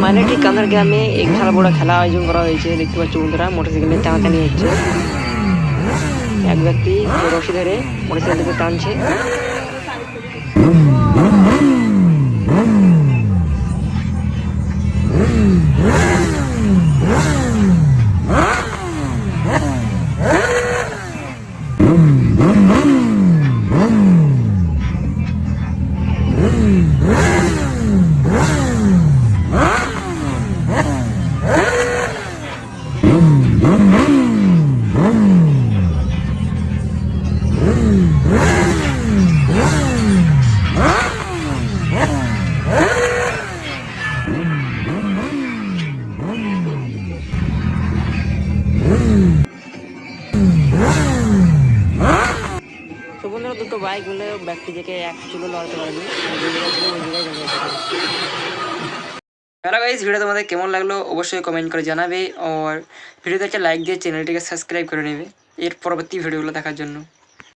মানে ঠিক কান্দার গ্রামে এক বিশাল বড় খেলা আয়োজন করা হয়েছে, দেখতে পাচ্ছ বন্ধুরা মোটরসাইকেলে টানাটানি হচ্ছে। এক ব্যক্তি রশি ধরে মোটরসাইকেলকে টানছে। তো দুটো বাইক মিলে ব্যক্তি থেকে এক চুলো লড়াতে পারেনি। হ্যালো গাইজ ভিডিও তোমাদের কেমন লাগল অবশ্যই কমেন্ট করে জানাবে। আর ভিডিওতে একটা লাইক দিয়ে চ্যানেলটিকে সাবস্ক্রাইব করে নেবে। এর পরবর্তী ভিডিওগুলো দেখার জন্য।